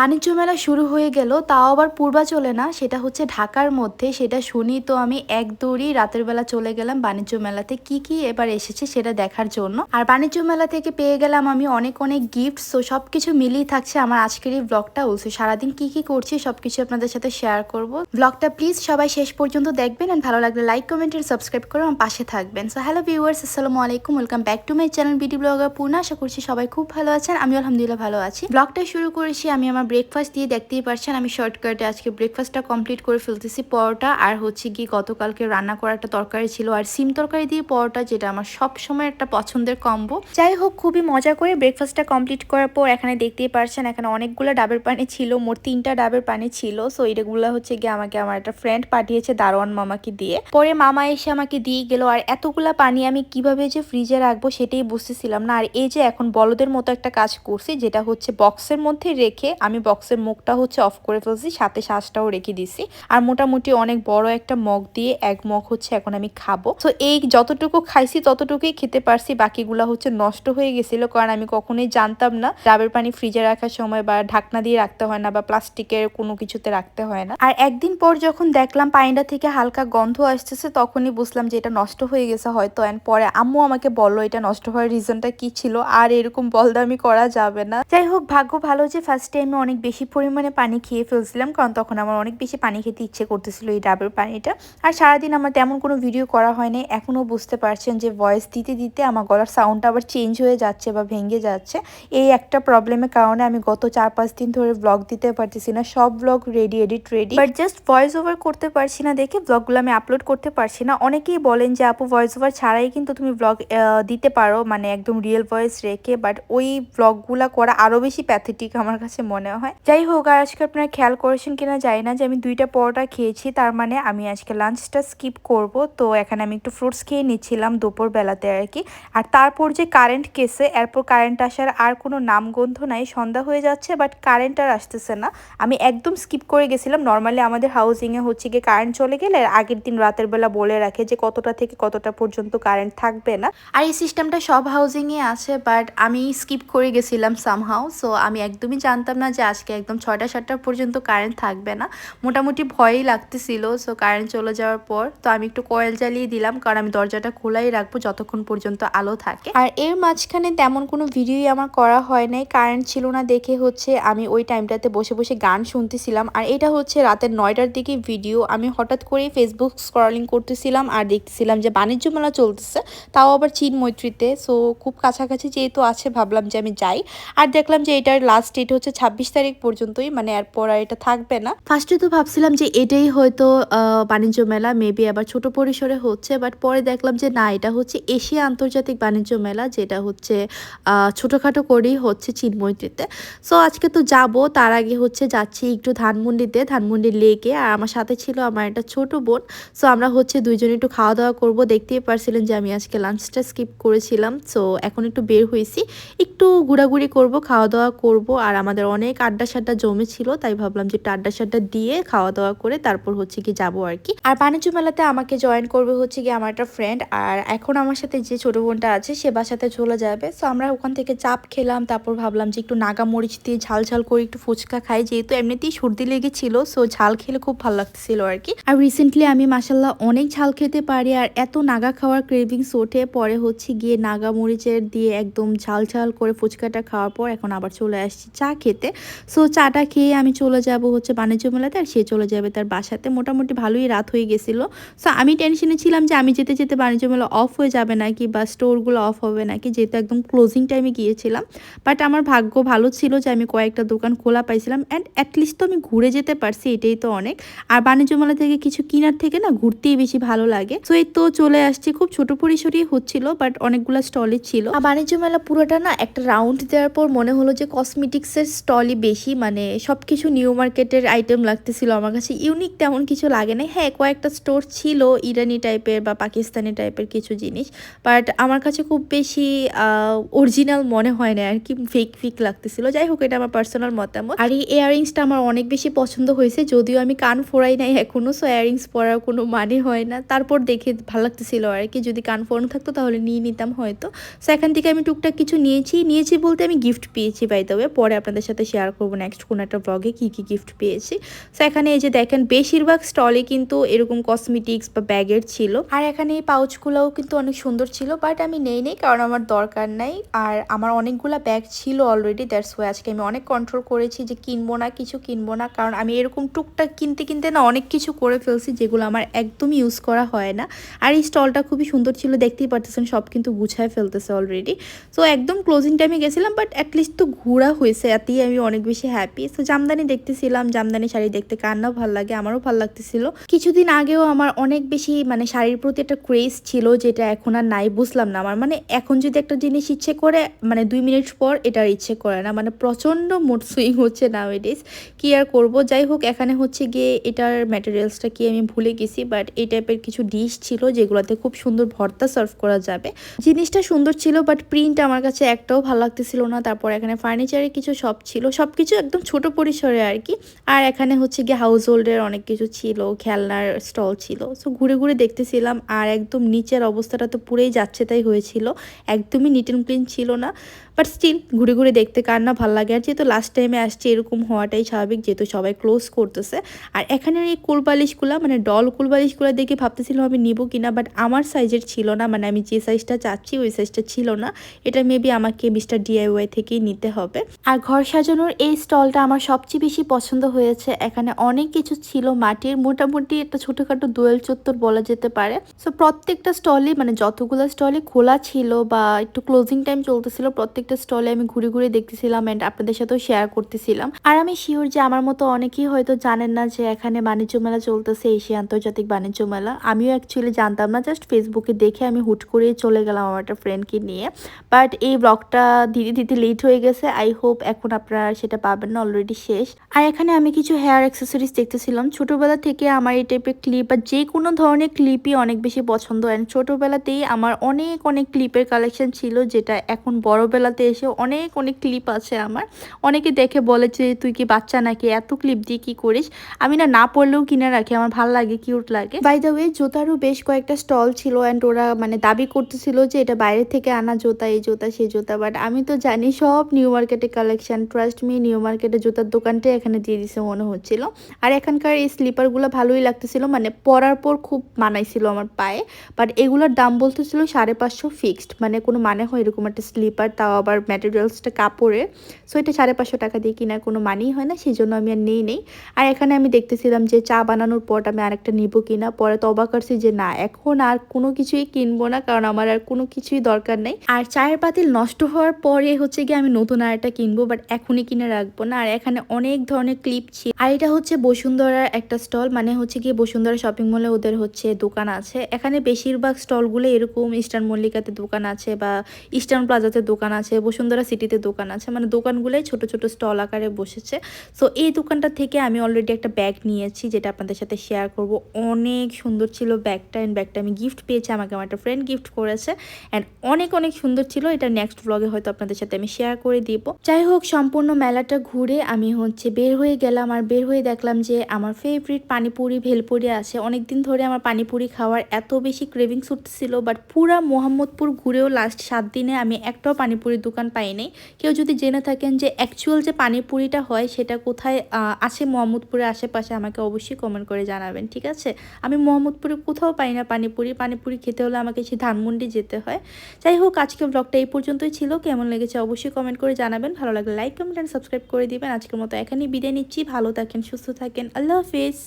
বাণিজ্য মেলা শুরু হয়ে গেল, তাও আবার পূর্বাচলে না। সেটা হচ্ছে ঢাকার মধ্যে, সেটা শুনি তো আমি এক দৌড়ি রাতের বেলা চলে গেলাম বাণিজ্য মেলাতে। কি কি এবার এসেছে সেটা দেখার জন্য। আর বাণিজ্য মেলা থেকে পেয়ে গেলাম আমি অনেক অনেক গিফট সো সব কিছু মিলিয়ে থাকছে আমার আজকের এই ব্লগটা বলছে সারাদিন কি কি করছি সবকিছু আপনাদের সাথে শেয়ার করব। ব্লগটা প্লিজ সবাই শেষ পর্যন্ত দেখবেন আর ভালো লাগলে লাইক কমেন্ট আর সাবস্ক্রাইব করে আমার পাশে থাকবেন। সো হ্যালো ভিউয়ার্স আসসালামু আলাইকুম welcome back to my channel BD blogger Purna আশা করছি সবাই খুব ভালো আছেন আমি আলহামদুলিল্লাহ ভালো আছি। ব্লগটা শুরু করেছি আমি আমার ব্রেকফাস্ট দিয়ে দেখতেই পারছেন, আমি শর্টকাটে আজকে ব্রেকফাস্টটা কমপ্লিট করে ফেলতেছি পরোটা। আর হচ্ছে কি গতকালকে রান্না করা একটা তরকারি ছিল। আর সিম তরকারি দিয়ে পরোটা, যেটা আমার সব সময় একটা পছন্দের কম্বো যাই হোক, খুবই মজা করে ব্রেকফাস্টটা কমপ্লিট করার পর এখানে দেখতেই পারছেন, এখানে অনেকগুলো ডাবের পানি ছিল, মোট তিনটা ডাবের পানি ছিল। সো এগুলো হচ্ছে গিয়ে আমাকে আমার একটা ফ্রেন্ড পাঠিয়েছে দারোয়ান মামাকে দিয়ে। পরে মামা এসে আমাকে দিয়ে গেল। আর এতগুলা পানি আমি কীভাবে যে ফ্রিজে রাখব সেটাই বুঝতেছিলাম না। আর এই যে এখন বলদের মতো একটা কাজ করছি, যেটা হচ্ছে বক্সের মধ্যে রেখে আমি বক্সের মুখটা হচ্ছে অফ করে ফেলছি, সাথে শ্বাসটাও রেখে দিছি। আর মোটামুটি অনেক বড় একটা মগ দিয়ে এক মগ হচ্ছে এখন আমি খাব। তো এই যতটুকু খাইছি ততটুকুই খেতে পারছি, বাকিগুলা হচ্ছে নষ্ট হয়ে গেছিল, কারণ আমি কখনোই জানতাম না। ডাবের পানি ফ্রিজে রাখার সময় বা ঢাকনা দিয়ে রাখতে হয় না বা প্লাস্টিকের কোনো কিছুতে রাখতে হয় না। আর একদিন পর যখন দেখলাম পানিটা থেকে হালকা গন্ধ আসতেছে, তখনই বুঝলাম যে এটা নষ্ট হয়ে গেছে হয়তো। অ্যান্ড পরে আম্মু আমাকে বলল, এটা নষ্ট হওয়ার রিজনটা কি ছিল? আর এরকম বলদামি করা যাবে না। যাই হোক, ভাগ্য ভালো যে ফার্স্ট টাইমে অনেক বেশি পরিমাণে পানি খেয়ে ফেলছিলাম, কারণ তখন আমার অনেক বেশি পানি খেতে ইচ্ছে করতেছিল এই ডাবের পানিটা। আর সারাদিন আমার তেমন কোনো ভিডিও করা হয়নি, এখনও বুঝতে পারছেন যে ভয়েস দিতে দিতে আমার গলার সাউন্ডটা আবার চেঞ্জ হয়ে যাচ্ছে বা ভেঙে যাচ্ছে। এই একটা প্রবলেমের কারণে আমি গত চার পাঁচ দিন ধরে ব্লগ দিতে পারতেছি না, সব blog ready edit ready but just voice over করতে পারছি না দেখে ব্লগগুলো আমি আপলোড করতে পারছি না। অনেকেই বলেন যে, আপু ভয়েস ওভার ছাড়াই কিন্তু তুমি ব্লগ দিতে পারো। মানে একদম রিয়েল ভয়েস রেখে বাট ওই ব্লগগুলো করা আরও বেশি প্যাথেটিক আমার কাছে মনে হয়। যাই হোক, আর আজকে আপনারা খেয়াল করেছেন কিনা জানি না যে আমি দুইটা পরোটা খেয়েছি, তার মানে আমি আজকে লাঞ্চটা স্কিপ করব। তো এখানে আমি একটু ফ্রুটস খেয়ে নিচ্ছিলাম দুপুর বেলাতে আর কি। আর তারপর যে কারেন্ট কেসে এরপর কারেন্ট আসার আর কোনো নামগন্ধ নাই, সন্ধ্যা হয়ে যাচ্ছে বাট কারেন্ট আর আসতেছে না। আমি একদম স্কিপ করে গেছিলাম। নর্মালি আমাদের হাউজিংয়ে হচ্ছে গিয়ে কারেন্ট চলে গেলে আগের দিন রাতের বেলা বলে রাখে যে কতটা থেকে কতটা পর্যন্ত কারেন্ট থাকবে না। আর এই সিস্টেমটা সব হাউজিংয়ে আছে বাট আমি স্কিপ করে গেছিলাম সামহাও সো আমি একদমই জানতাম না যে আজকে একদম ছয়টা, সাতটা পর্যন্ত কারেন্ট থাকবে না। মোটামুটি ভয়ই লাগতেছিল সো কারেন্ট চলে যাওয়ার পর তো আমি একটু কয়েল জ্বালিয়ে দিলাম, কারণ আমি দরজাটা খোলাই রাখব যতক্ষণ পর্যন্ত আলো থাকে। আর এর মাঝখানে তেমন কোনো ভিডিওই আমার করা হয় নাই কারেন্ট ছিল না দেখে হচ্ছে আমি ওই টাইমটাতে বসে বসে গান শুনতেছিলাম। আর এটা হচ্ছে রাতের নয়টার দিকে ভিডিও আমি হঠাৎ করেই ফেসবুক স্ক্রলিং করতেছিলাম আর দেখতেছিলাম যে বাণিজ্য মেলা চলতেছে, তাও আবার চীন মৈত্রীতে সো খুব কাছাকাছি যেহেতু আছে, ভাবলাম যে আমি যাই। আর দেখলাম যে এটার লাস্ট ডেট হচ্ছে ছাব্বিশ তারিখ পর্যন্তই মানে এরপর আর এটা থাকবে না। ফার্স্টে তো ভাবছিলাম যে এটাই হয়তো বাণিজ্য মেলা মেবি আবার ছোট পরিসরে হচ্ছে বাট পরে দেখলাম যে না, এটা হচ্ছে এশিয়া আন্তর্জাতিক বাণিজ্য মেলা, যেটা হচ্ছে ছোটোখাটো করেই হচ্ছে চিনমৈত্রীতে। সো আজকে তো যাব, তার আগে হচ্ছে যাচ্ছি একটু ধানমন্ডিতে, ধানমন্ডি লেকে, আর আমার সাথে ছিল আমার একটা ছোট বোন। সো আমরা হচ্ছে দুইজনে একটু খাওয়া দাওয়া করব, দেখতেই পারছিলেন যে আমি আজকে লাঞ্চটা স্কিপ করেছিলাম। সো এখন একটু বের হয়েছি, একটু ঘোরাঘুরি করব খাওয়া দাওয়া করব, আর আমাদের অনেক আড্ডা সাড্ডা জমে ছিল তাই ভাবলাম যে একটু আড্ডা সাড্ডা দিয়ে খাওয়া দাওয়া করে তারপর হচ্ছে কি যাব আর কি। আর বাণিজ্য মেলাতে আমাকে জয়েন করবে হচ্ছে কি আমার একটা ফ্রেন্ড আর এখন আমার সাথে যে ছোট বোনটা আছে, সে বাসাতে চলে যাবে। সো আমরা ওখান থেকে চাপ খেলাম, তারপর ভাবলাম যে একটু নাগা মরিচ দিয়ে ঝাল ঝাল করে একটু ফুচকা খাই, যেহেতু এমনিতেই সর্দি লেগেছিল সো ঝাল খেলে খুব ভালো লাগছিল আর কি। আর রিসেন্টলি আমি মাসাল্লাহ অনেক ঝাল খেতে পারি, আর এত নাগা খাওয়ার ক্রেভিংস ওঠে, পরে হচ্ছে গিয়ে নাগা মরিচের দিয়ে একদম ঝাল ঝাল করে ফুচকাটা খাওয়ার পর এখন আবার চলে আসছি চা খেতে। সো চাটা খেয়ে আমি চলে যাব হচ্ছে বাণিজ্য মেলাতে আর সে চলে যাবে তার বাসাতে। মোটামুটি ভালোই রাত হয়ে গেছিল। সো আমি টেনশনে ছিলাম যে আমি যেতে যেতে বাণিজ্য মেলা অফ হয়ে যাবে নাকি বা স্টোরগুলো অফ হবে নাকি, যেহেতু একদম ক্লোজিং টাইমে গিয়েছিলাম। বাট আমার ভাগ্য ভালো ছিল যে আমি কয়েকটা দোকান খোলা পাইছিলাম অ্যান্ড অ্যাটলিস্ট তো আমি ঘুরে যেতে পারছি, এটাই তো অনেক। আর বাণিজ্য মেলা থেকে কিছু কেনার থেকে না ঘুরতেই বেশি ভালো লাগে। সো এই তো চলে আসছি। খুব ছোট পরিসরেই হচ্ছিল বাট অনেকগুলো স্টলই ছিল। আর বাণিজ্য মেলা পুরোটা না একটা রাউন্ড দেওয়ার পর মনে হলো যে কসমেটিক্সের স্টলই বেশি মানে সব কিছু নিউ মার্কেটের আইটেম লাগতেছিল। আমার কাছে ইউনিক তেমন কিছু লাগে না হ্যাঁ কয়েকটা স্টোর ছিল ইরানি টাইপের বা পাকিস্তানি টাইপের কিছু জিনিস বাট আমার কাছে খুব বেশি অরিজিনাল মনে হয় না আর কি ফেক ফিক লাগতেছিল। যাই হোক, এটা আমার পার্সোনাল মতামত। আর এই ইয়াররিংসটা আমার অনেক বেশি পছন্দ হয়েছে। যদিও আমি কান ফোড়াই নাই এখনও সো ইয়াররিংস পরার কোনো মানে হয় না। তারপর দেখে ভালো লাগতেছিল আর কি। যদি কান ফোড়ানো থাকতো, তাহলে নিয়ে নিতাম হয়তো। সো এখান থেকে আমি টুকটাক কিছু নিয়েছি। নিয়েছি বলতে আমি গিফট পেয়েছি বাই পরে আপনাদের সাথে শেয়ার করব নেক্সট কোনো একটা ব্লগে কী কী গিফট পেয়েছি। সো এখানে এই যে দেখেন, বেশিরভাগ স্টলে কিন্তু এরকম কসমেটিক্স বা ব্যাগের ছিল। আর এখানে এই পাউচগুলোও কিন্তু অনেক সুন্দর ছিল বাট আমি নেই নেই, কারণ আমার দরকার নাই। আর আমার অনেকগুলো ব্যাগ ছিল অলরেডি দ্যাটস ওয়াই আজকে আমি অনেক কন্ট্রোল করেছি যে কিনবো না, কিছু কিনবো না, কারণ আমি এরকম টুকটাক কিনতে কিনতে না অনেক কিছু করে ফেলছি, যেগুলো আমার একদমই ইউজ করা হয় না। আর এই স্টলটা খুবই সুন্দর ছিল, দেখতেই পারতেছেন, সব কিন্তু গুছায় ফেলতেছে অলরেডি সো একদম ক্লোজিং টাইমে গেছিলাম বাট অ্যাটলিস্ট তো ঘোরা হয়েছে, এতেই আমি অনেক বেশি হ্যাপি সো জামদানি দেখতেছিলাম, জামদানি শাড়ি দেখতে কার না ভালো লাগে, আমারও ভালো লাগতেছিল। কিছুদিন আগেও আমার অনেক বেশি মানে শাড়ির প্রতি একটা ক্রেজ ছিল যেটা এখন আর নাই, বুঝলাম না আমার। মানে এখন যদি একটা জিনিস ইচ্ছে করে মানে দুই মিনিট পর এটার ইচ্ছে করে না। মানে প্রচণ্ড মুড সুইং হচ্ছে না ইস কি আর করব? যাই হোক, এখানে হচ্ছে গিয়ে এটার ম্যাটেরিয়ালসটা কি আমি ভুলে গেছি বাট এই টাইপের কিছু ডিশ ছিল যেগুলোতে খুব সুন্দর ভর্তা সার্ভ করা যাবে। জিনিসটা সুন্দর ছিল বাট প্রিন্ট আমার কাছে একটাও ভালো লাগতেছিল না। তারপর এখানে ফার্নিচারের কিছু সব ছিল। সব কিছু একদম ছোট পরিসরে আর কি আর এখানে হচ্ছে গিয়ে হাউস হোল্ডের অনেক কিছু ছিল, খেলনার স্টল ছিল। সো ঘুরে ঘুরে দেখতেছিলাম আর একদম নিচের অবস্থাটা তো পুরেই যাচ্ছে তাই হয়েছিল। একদমই নিট অ্যান্ড ক্লিন ছিল না। বাট স্টিল ঘুরে ঘুরে দেখতে কার না ভালো লাগে। আর যেহেতু লাস্ট টাইমে আসছে, এরকম হওয়াটাই স্বাভাবিক যেহেতু সবাই ক্লোজ করতেছে। আর এখানের এই কুলবালিশগুলো মানে ডল কুলবালিশগুলো দেখে ভাবতেছিলাম আমি নিব কিনা বাট আমার সাইজের ছিল না। মানে আমি যে সাইজটা চাচ্ছি, ওই সাইজটা ছিল না। এটা মেবি আমাকে মিস্টার ডিআইওয়াই থেকেই নিতে হবে। আর ঘর সাজানোর এই স্টলটা আমার সবচেয়ে বেশি পছন্দ হয়েছে। এখানে অনেক কিছু ছিল মাটির, মোটামুটি একটা ছোটোখাটো দোয়েল চত্বর বলা যেতে পারে। সো প্রত্যেকটা স্টলে মানে যতগুলো স্টলে খোলা ছিল বা একটু ক্লোজিং টাইম চলতেছিল, প্রত্যেকটা স্টলে আমি ঘুরে ঘুরে দেখতেছিলাম অ্যান্ড আপনাদের সাথেও শেয়ার করতেছিলাম। আর আমি শিওর যে আমার মতো অনেকেই হয়তো জানেন না যে এখানে বাণিজ্য মেলা চলতেছে, এশিয়া আন্তর্জাতিক বাণিজ্য মেলা। আমিও অ্যাকচুয়ালি জানতাম না জাস্ট ফেসবুকে দেখে আমি হুট করেই চলে গেলাম আমার একটা ফ্রেন্ডকে নিয়ে। বাট এই ব্লগটা ধীরে ধীরে লেট হয়ে গেছে। আই হোপ এখন আপনারা সেটা পাবেন না অলরেডি শেষ। আর এখানে আমি কিছু হেয়ার অ্যাক্সেসরিজ দেখতেছিলাম। ছোটোবেলা থেকে আমার এই টাইপের ক্লিপ বা যে কোনো ধরনের ক্লিপই অনেক বেশি পছন্দ। অ্যান্ড ছোটোবেলাতেই আমার অনেক অনেক ক্লিপের কালেকশন ছিল, যেটা এখন বড়বেলাতে এসে অনেক অনেক ক্লিপ আছে আমার। অনেকে দেখে বলে যে, তুই কি বাচ্চা নাকি? এত ক্লিপ দিয়ে কি করিস? আমি না না পড়লেও কিনে রাখি, আমার ভালো লাগে কিউট লাগে। বাই দ্য ওয়ে জুতারও বেশ কয়েকটা স্টল ছিল অ্যান্ড ওরা মানে দাবি করতেছিল যে, এটা বাইরে থেকে আনা জুতা, এই জুতা সেই জুতা। বাট আমি তো জানি সব নিউ মার্কেটের কালেকশন ট্রাস্ট মি নিউ মার্কেটে জুতার দোকানটাই এখানে দিয়ে দিছে মনে হচ্ছিল। আর এখানকার এই স্লিপারগুলো ভালোই লাগতেছিল মানে পরার পর খুব মানাইছিল আমার পায়ে। বাট এগুলোর দাম বলতেছিল সাড়ে পাঁচশো ফিক্সড মানে কোনো মানে হয় এরকম একটা স্লিপার তাও আবার ম্যাটেরিয়ালসটা কাপড়ের। সো এটা সাড়ে পাঁচশো টাকা দিয়ে কেনার কোনো মানেই হয় না সেই জন্য আমি আর নেই নেই। আর এখানে আমি দেখতেছিলাম যে চা বানানোর পর আমি আরেকটা নিব কিনা, পরে তো অবাক করছি যে না, এখন আর কোনো কিছুই কিনবো না, কারণ আমার আর কোনো কিছুই দরকার নেই। আর চায়ের পাতিল নষ্ট হওয়ার পরে হচ্ছে গিয়ে আমি নতুন আর একটা কিনবো বাট এখনই কিনে রাখব না। আর এখানে অনেক ধরনের ক্লিপ ছিল আর এটা হচ্ছে বসুন্ধরার একটা স্টল মানে হচ্ছে গিয়ে বসুন্ধরা শপিং মলে ওদের হচ্ছে দোকান আছে। এখানে বেশিরভাগ স্টলগুলো এরকম ইস্টার্ন মল্লিকাতে দোকান আছে বা ইস্টার্ন প্লাজাতে দোকান আছে, বসুন্ধরা সিটিতে দোকান আছে। মানে দোকানগুলোই ছোট ছোট স্টল আকারে বসেছে। সো এই দোকানটা থেকে আমি অলরেডি একটা ব্যাগ নিয়েছি, যেটা আপনাদের সাথে শেয়ার করব। অনেক সুন্দর ছিল ব্যাগটা অ্যান্ড ব্যাগটা আমি গিফট পেয়েছি, আমাকে আমার একটা ফ্রেন্ড গিফট করেছে। অ্যান্ড অনেক অনেক সুন্দর ছিল। এটা নেক্সট ব্লগে হয়তো আপনাদের সাথে আমি শেয়ার করে দিব। যাই হোক, সম্পূর্ণ মেলাটা ঘুরে আমি হচ্ছে বের হয়ে গেলাম আর বের হয়ে দেখলাম যে আমার ফেভারিট পানিপুরি ভেলপুরি আছে। অনেক দিন ধরে আমার পানিপুরি খাওয়ার এত বেশি ক্রেভিংস উঠছিল বাট পুরা মোহাম্মদপুর ঘুরেও লাস্ট সাত দিনে আমি একটাও পানিপুরির দোকান পাইনি। কেউ যদি জেনে থাকেন যে অ্যাকচুয়াল যে পানিপুরিটা হয়, সেটা কোথায় আছে মোহাম্মদপুরের আশেপাশে, আমাকে অবশ্যই কমেন্ট করে জানাবেন, ঠিক আছে? আমি মোহাম্মদপুরে কোথাও পাই না পানিপুরি। পানিপুরি খেতে হলে আমাকে সেই ধানমন্ডি যেতে হয়। যাই হোক আজকে ব্লগটা এই পর্যন্তই ছিল। কেমন লেগেছে অবশ্যই কমেন্ট করে জানাবেন। ভালো লাগলে লাইক কমেন্ট অ্যান্ড সাবস্ক্রাইব করে দিবেন। আজকের মতো এখানেই বিদায় নিচ্ছি। ভালো থাকেন সুস্থ থাকেন। আল্লাহ হাফিজ।